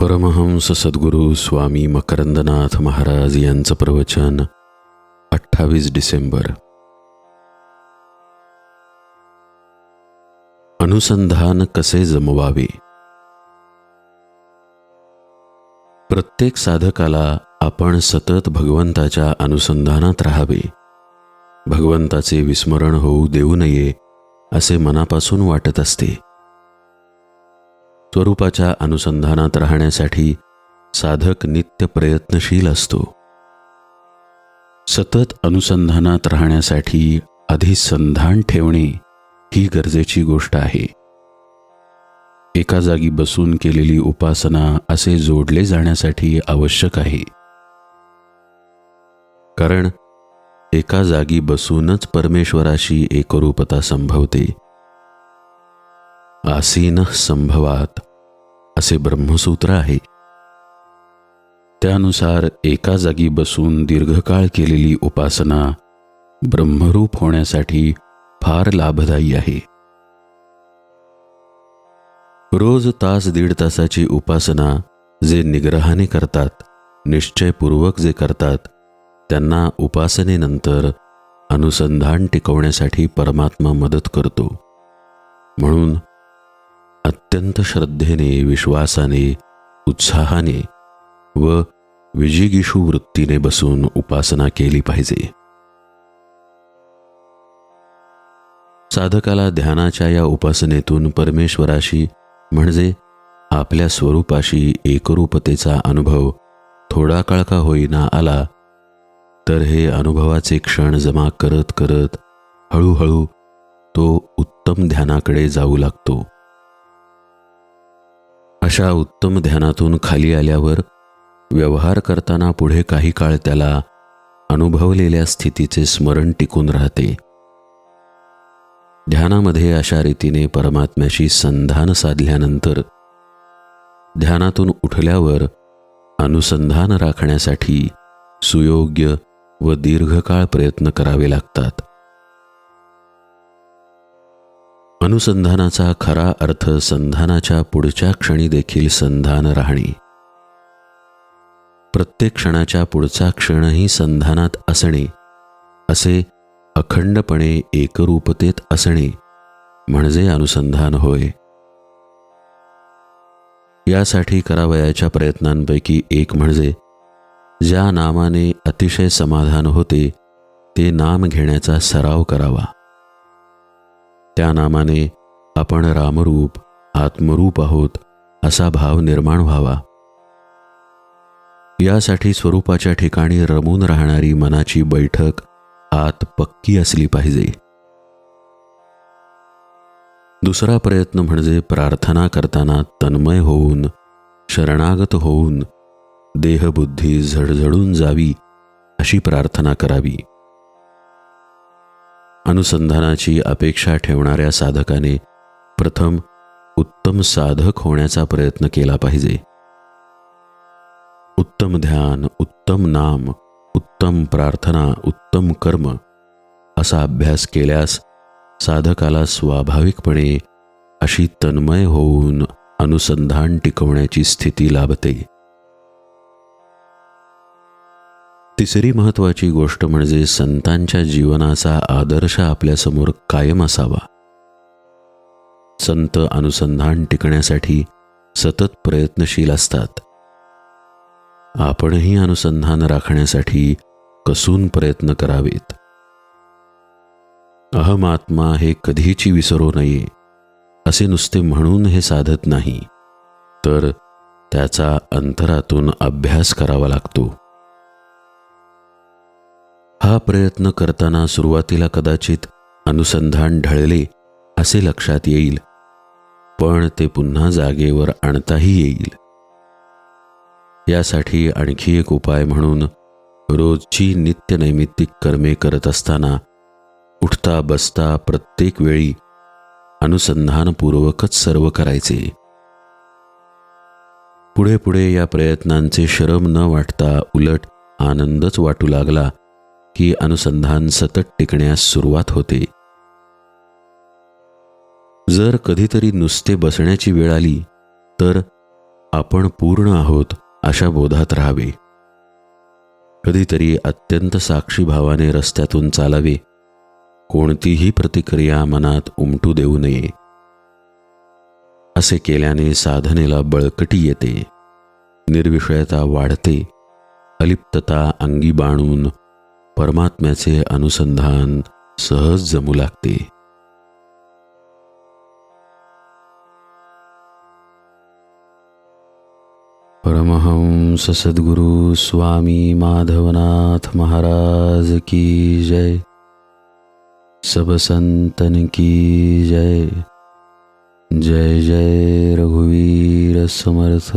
परमहंस सद्गुरू स्वामी मकरंदनाथ महाराज यांचं प्रवचन अठ्ठावीस डिसेंबर. अनुसंधान कसे जमवावे? प्रत्येक साधकाला आपण सतत भगवंताच्या अनुसंधानात राहावे. भगवंताचे विस्मरण होऊ देऊ नये असे मनापासून वाटत असते. स्वरूपाच्या अनुसंधानात राहण्यासाठी साधक नित्य प्रयत्नशील असतो. सतत अनुसंधानात राहण्यासाठी आधी संधान ठेवणे ही गरजेची गोष्ट आहे. एका जागी बसून केलेली उपासना असे जोडले जाण्यासाठी आवश्यक आहे. कारण एका जागी बसूनच परमेश्वराशी एकरूपता संभवते. आसीन संभवात. असे ब्रह्मसूत्र आहे. त्यानुसार एका जागी बसून दीर्घकाळ केलेली उपासना ब्रह्मरूप होण्यासाठी फार लाभदायी आहे. रोज तास दीड तासाची उपासना जे निग्रहाने करतात निश्चयपूर्वक जे करतात त्यांना उपासनेनंतर अनुसंधान टिकवण्यासाठी परमात्मा मदत करतो. म्हणून अत्यंत श्रद्धेने विश्वासाने उत्साहाने व विजिगिषू वृत्तीने बसून उपासना केली पाहिजे. साधकाला ध्यानाच्या या उपासनेतून परमेश्वराशी म्हणजे आपल्या स्वरूपाशी एकरूपतेचा अनुभव थोडा काळ का होईना आला तर हे अनुभवाचे क्षण जमा करत करत हळूहळू तो उत्तम ध्यानाकडे जाऊ लागतो. अशा उत्तम ध्यानातून खाली आल्यावर व्यवहार करताना पुढे काही काळ त्याला अनुभवलेल्या स्थितीचे स्मरण टिकून राहते. ध्यानामध्ये अशा रीतीने परमात्म्याशी संधान साधल्यानंतर ध्यानातून उठल्यावर अनुसंधान राखण्यासाठी सुयोग्य व दीर्घकाळ प्रयत्न करावे लागतात. अनुसंधानाचा खरा अर्थ संधानाच्या पुढच्या क्षणी देखील संधान राहणे. प्रत्येक क्षणाच्या पुढचा क्षणही संधानात असणे असे अखंडपणे एकरूपतेत असणे म्हणजे अनुसंधान होय. यासाठी करावयाच्या प्रयत्नांपैकी एक म्हणजे ज्या नामाने अतिशय समाधान होते ते नाम घेण्याचा सराव करावा. त्या नामाने आपण रामरूप आत्मरूप आहोत असा भाव निर्माण व्हावा. यासाठी स्वरूपाच्या ठिकाणी रमून राहणारी मनाची बैठक आत पक्की असली पाहिजे. दुसरा प्रयत्न म्हणजे प्रार्थना करताना तन्मय होऊन शरणागत होऊन देहबुद्धी झडझडून जावी अशी प्रार्थना करावी. अनुसंधानाची अपेक्षा ठेवणाऱ्या साधकाने प्रथम उत्तम साधक होण्याचा प्रयत्न केला पाहिजे. उत्तम ध्यान उत्तम नाम उत्तम प्रार्थना उत्तम कर्म असा अभ्यास केल्यास साधकाला स्वाभाविकपणे अशी तन्मय होऊन अनुसंधान टिकवण्याची स्थिती लाभते. तिसरी महत्त्वाची गोष्ट म्हणजे संतांच्या जीवनाचा आदर्श आपल्यासमोर कायम असावा. संत अनुसंधान टिकण्यासाठी सतत प्रयत्नशील असतात. आपणही अनुसंधान राखण्यासाठी कसून प्रयत्न करावेत? अहमात्मा हे कधीची विसरू नये असे नुसते म्हणून हे साधत नाही तर त्याचा अंतरातून अभ्यास करावा लागतो. हा प्रयत्न करताना सुरुवातीला कदाचित अनुसंधान ढळले असे लक्षात येईल. पण ते पुन्हा जागेवर आणताही येईल. यासाठी आणखी एक उपाय म्हणून रोजची नित्यनैमित्तिक कर्मे करत असताना उठता बसता प्रत्येक वेळी अनुसंधानपूर्वकच सर्व करायचे. पुढे पुढे या प्रयत्नांचे शरम न वाटता उलट आनंदच वाटू लागला. की अनुसंधान सतत टिकण्यास सुरुवात होते. जर कधीतरी नुसते बसण्याची वेळ आली तर आपण पूर्ण आहोत अशा बोधात राहावे. कधीतरी अत्यंत साक्षी भावाने रस्त्यातून चालावे. कोणतीही प्रतिक्रिया मनात उमटू देऊ नये. असे केल्याने साधनेला बळकटी येते. निर्विषयता वाढते. अलिप्तता अंगी बाणून परमात्म्याचे अनुसंधान सहज जमू लागते. परमहंस सद्गुरु स्वामी माधवनाथ महाराज की जय. सब संतन की जय. जय जय रघुवीर समर्थ.